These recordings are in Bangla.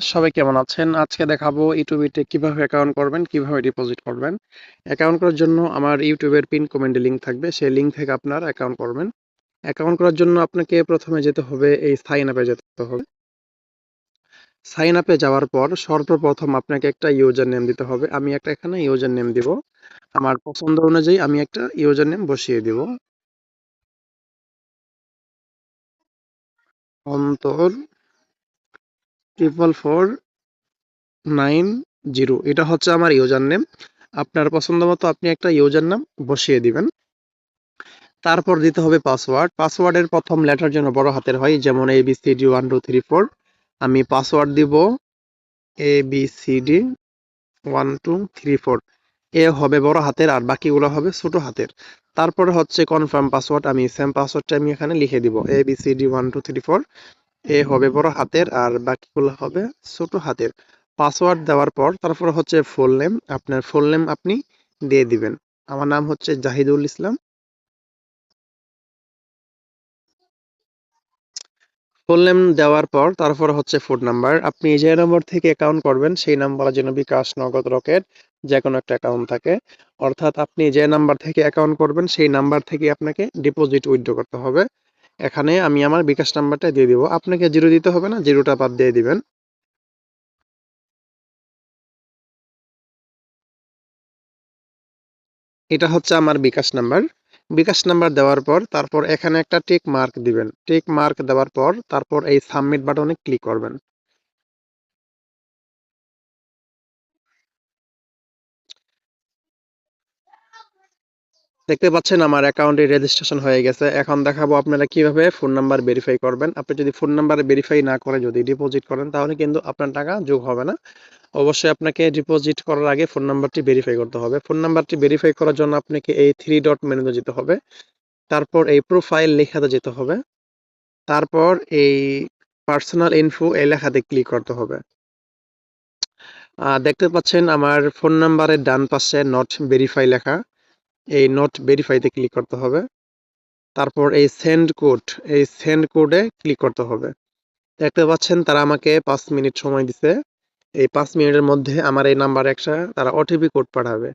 সবাই কেমন আছেন? আজকে দেখাবো ইউটিউবে কীভাবে অ্যাকাউন্ট করবেন, কীভাবে ডিপোজিট করবেন। অ্যাকাউন্ট করার জন্য আমার ইউটিউবের পিন কমেন্টে লিংক থাকবে। সেই লিংক থেকে আপনার অ্যাকাউন্ট করবেন। অ্যাকাউন্ট করার জন্য আপনাকে প্রথমে যেতে হবে এই সাইন আপে যেতে হবে। সাইন আপে যাওয়ার পর সর্বপ্রথম আপনাকে একটা ইউজার নেম দিতে হবে। আমি একটা এখানে ইউজার নেম দিব। আমার পছন্দ অনুযায়ী আমি একটা ইউজার নেম বসিয়ে দিব। অন্তর ট্রিপল ফোর নাইন জিরো এটা হচ্ছে আমার ইউজার নেম আপনার পছন্দ মতো আপনি একটা ইউজার নাম বসিয়ে দিবেন। তারপর দিতে হবে পাসওয়ার্ড পাসওয়ার্ডের প্রথম লেটার যেন বড় হাতের হয়, যেমন A B C D one two three four আমি পাসওয়ার্ড দিব A B C D one two three four A হবে বড় হাতের আর বাকিগুলো হবে ছোট হাতের। তারপরে হচ্ছে কনফার্ম পাসওয়ার্ড আমি সেম পাসওয়ার্ডটা আমি এখানে লিখে দিব। A B C D one two three four A হবে বড় হাতের আর বাকিগুলো হবে ছোট হাতের। পাসওয়ার্ড দেওয়ার পর তারপর হচ্ছে ফুল নেম আপনার ফুল নেম আপনি দিয়ে দিবেন। আমার নাম হচ্ছে জাহিদুল ইসলাম। ফুল নেম দেওয়ার পর তারপর হচ্ছে ফোন নাম্বার আপনি যে নম্বর থেকে অ্যাকাউন্ট করবেন, সেই নাম্বারের জন্য বিকাশ নগদ রকেট যে কোনো একটা অ্যাকাউন্ট থাকে। অর্থাৎ আপনি যে নাম্বার থেকে অ্যাকাউন্ট করবেন, সেই নাম্বার থেকে আপনাকে ডিপোজিট উইথড্র করতে হবে। এখানে আমি আমার বিকাশ নাম্বারটা দিয়ে দিব। আপনাকে জিরো দিতে হবে না, জিরোটা বাদ দিয়ে দিবেন। এটা হচ্ছে আমার বিকাশ নাম্বার। বিকাশ নাম্বার দেওয়ার পর তারপর এখানে একটা টেক মার্ক দিবেন। টেক মার্ক দেওয়ার পর তারপর এই সাবমিট বাটনে ক্লিক করবেন। দেখতে পাচ্ছেন আমার অ্যাকাউন্টে রেজিস্ট্রেশন হয়ে গেছে। এখন দেখাবো আপনারা কীভাবে ফোন নাম্বার ভেরিফাই করবেন। আপনি যদি ফোন নাম্বার ভেরিফাই না করে যদি ডিপোজিট করেন, তাহলে কিন্তু আপনার টাকা যোগ হবে না। অবশ্যই আপনাকে ডিপোজিট করার আগে ফোন নাম্বারটি ভেরিফাই করতে হবে। ফোন নাম্বারটি ভেরিফাই করার জন্য আপনাকে এই থ্রি ডট মেনুতে যেতে হবে। তারপর এই প্রোফাইল লেখাতে যেতে হবে। তারপর এই পার্সোনাল ইনফো এই লেখাতে ক্লিক করতে হবে। দেখতে পাচ্ছেন আমার ফোন নাম্বারের ডান পাশে নট ভেরিফাই লেখা। এই নোট ভেরিফাইতে ক্লিক করতে হবে। তারপর এই সেন্ড কোড এই সেন্ড কোডে ক্লিক করতে হবে। দেখতে পাচ্ছেন তারা আমাকে পাঁচ মিনিট সময় দিছে। এই পাঁচ মিনিটের মধ্যে আমার এই নাম্বার একটা তারা ওটিপি কোড পাঠাবে।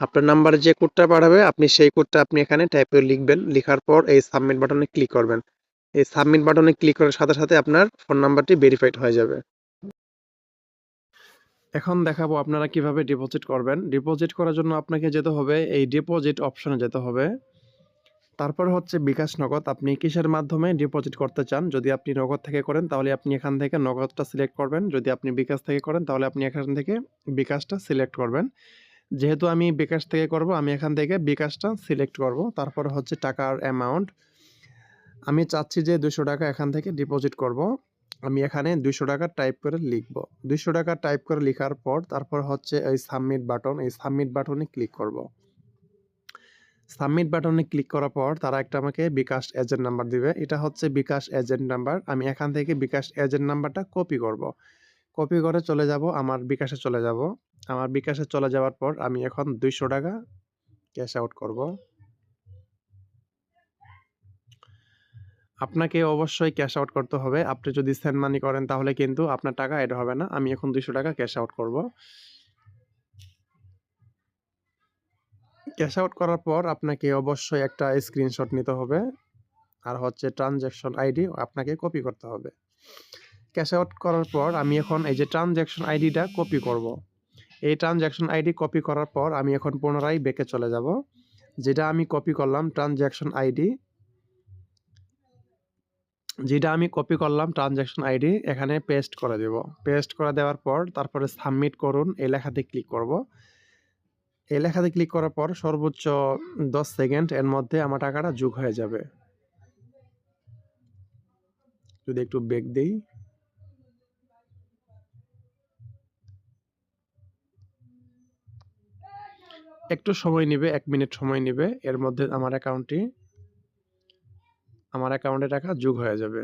আপনার নাম্বারে যে কোডটা পাঠাবে, আপনি সেই কোডটা আপনি এখানে টাইপ করে লিখবেন। লিখার পর এই সাবমিট বাটনে ক্লিক করবেন। এই সাবমিট বাটনে ক্লিক করার সাথে সাথে আপনার ফোন নাম্বারটি ভেরিফাইড হয়ে যাবে। এখন দেখাবো আপনারা কীভাবে ডিপোজিট করবেন। ডিপোজিট করার জন্য আপনাকে যেতে হবে, এই ডিপোজিট অপশনে যেতে হবে। তারপর হচ্ছে বিকাশ নগদ। আপনি কিসের মাধ্যমে ডিপোজিট করতে চান? যদি আপনি নগদ থেকে করেন, তাহলে আপনি এখান থেকে নগদটা সিলেক্ট করবেন। যদি আপনি বিকাশ থেকে করেন, তাহলে আপনি এখান থেকে বিকাশটা সিলেক্ট করবেন। যেহেতু আমি বিকাশ থেকে করব, আমি এখান থেকে বিকাশটা সিলেক্ট করব। তারপর হচ্ছে টাকার অ্যামাউন্ট আমি চাচ্ছি যে দুশো টাকা এখান থেকে ডিপোজিট করব। আমি এখানে দুইশো টাকা টাইপ করে লিখব। দুইশো টাকা টাইপ করে লেখার পর তারপর হচ্ছে এই সাবমিট বাটন এই সাবমিট বাটনে ক্লিক করব। সাবমিট বাটনে ক্লিক করার পর তারা একটা আমাকে বিকাশ এজেন্ট নাম্বার দিবে। এটা হচ্ছে বিকাশ এজেন্ট নাম্বার আমি এখান থেকে বিকাশ এজেন্ট নাম্বারটা কপি করব। কপি করে চলে যাব, আমার বিকাশে চলে যাব। আমার বিকাশে চলে যাওয়ার পর আমি এখন দুইশো টাকা ক্যাশ আউট করব। আপনাকে অবশ্যই ক্যাশ আউট করতে হবে। আপনি যদি সেন্ড মানি করেন, তাহলে কিন্তু আপনার টাকা এড হবে না। আমি এখন দুইশো টাকা ক্যাশ আউট করব। ক্যাশ আউট করার পর আপনাকে অবশ্যই একটা স্ক্রিনশট নিতে হবে। আর হচ্ছে ট্রানজ্যাকশন আইডি আপনাকে কপি করতে হবে। ক্যাশ আউট করার পর আমি এখন এই যে ট্রানজ্যাকশন আইডিটা কপি করব। এই ট্রানজ্যাকশন আইডি কপি করার পর আমি এখন পুনরায় বেঁকে চলে যাব। যেটা আমি কপি করলাম ট্রানজ্যাকশন আইডি যেটা আমি কপি করলাম ট্রানজ্যাকশন আইডি এখানে পেস্ট করে দেব। পেস্ট করে দেওয়ার পর তারপরে সাবমিট করুন, এই লেখাতে ক্লিক করব। এই লেখাতে ক্লিক করার পর সর্বোচ্চ দশ সেকেন্ড এর মধ্যে আমার টাকাটা যোগ হয়ে যাবে। যদি একটু বেগ দেই। একটু সময় নেবে, এক মিনিট সময় নেবে, এর মধ্যে আমার অ্যাকাউন্টটি আমার অ্যাকাউন্টে টাকা যোগ হয়ে যাবে।